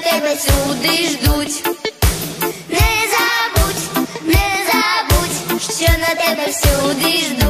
тебе сюди ждуть. Не забудь, не забудь, що на тебе всюди ждуть.